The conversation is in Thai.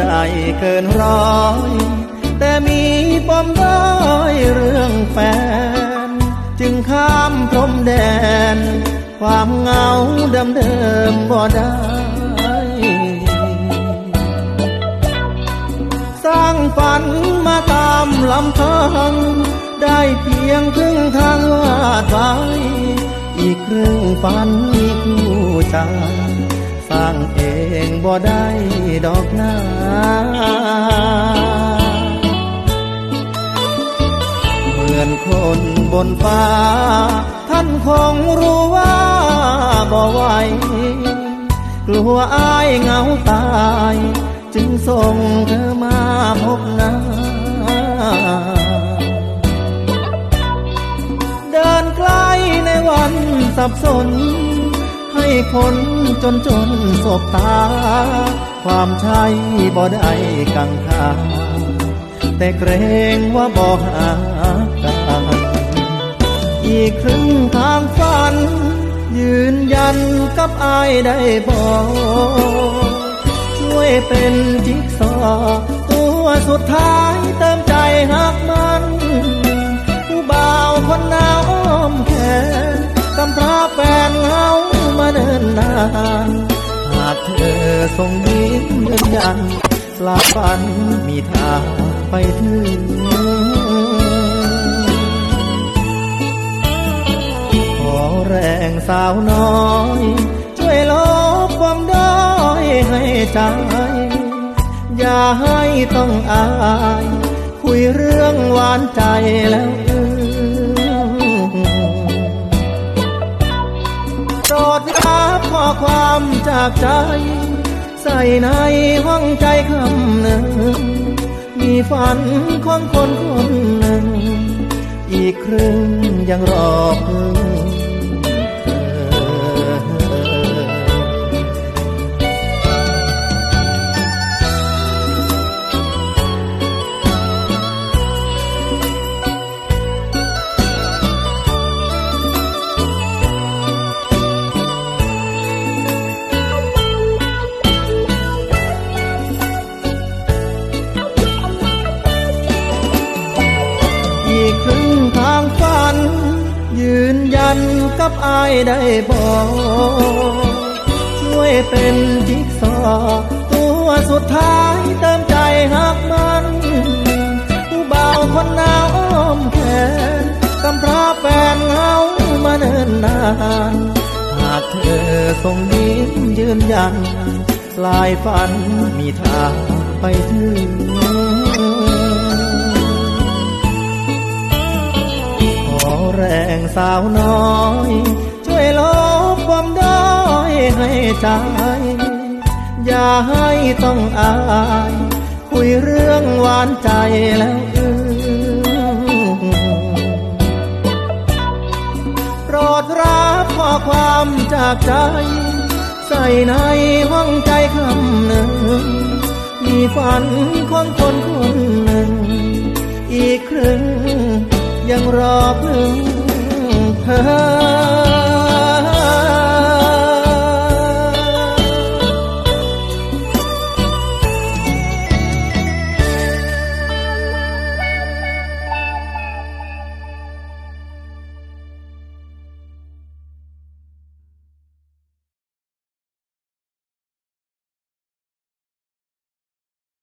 ใจเกินร้อย แต่มีปมด้อยเรื่องแฟน จึงข้ามพรมแดน ความเหงาเดิมเดิมบ่ได้สร้างฝันมาตามลำพัง ได้เพียงครึ่งทางวาดไว้อีกครึ่งฝันมีคู่ใจางเองบ่ได้ดอกนาเหมือนคนบนฟ้า ท่านคงรู้ว่าบ่ไหวกลัวอายเหงาตาย จึงส่งเธอมาพบหน้าเดินใกล้ในวันสับสน ให้คนจนจนสบตา ความใช่บ่ได้กังขาแต่เกรงว่าบ่หากันอีกครึ่งทางฝัน ยืนยันกับอายได้บอกช่วยเป็นจิ๊กซอว์ตัวสุดท้ายเติมใจหักมันานหากเธอส่งยิ้มยืนยันลาฝันมีทางไปถึงขอแรงสาวน้อย ช่วยลบความด้อยให้ใจ อย่าให้ต้องอาย คุยเรื่องหวานใจแล้วโปรดรับ ข้อความจากใจ ใส่ในห้องใจคำหนึ่ง มีฝันของคนคนหนึ่ง อีกครึ่งยังรอเพื่อันกับอายได้บอกช่วยเป็นจิ๊กซอว์ตัวสุดท้ายเติมใจหักมันผู้บ่าคนหนาวอ้อมแขนกำพร้าแฟนเหงามาเนินนานหากเธอส่งยิ้มยืนยัน ลายฝันมีทางไปถึง สาวน้อย ช่วยลบความด้อยให้ใจ อย่าให้ต้องอาย คุยเรื่องหวานใจแล้วอือโปรดรับข้อความจากใจ ใส่ในห้องใจคำหนึ่ง มีฝันของคนคนหนึ่ง อีกครึ่งยังรอพึ่ง 啊。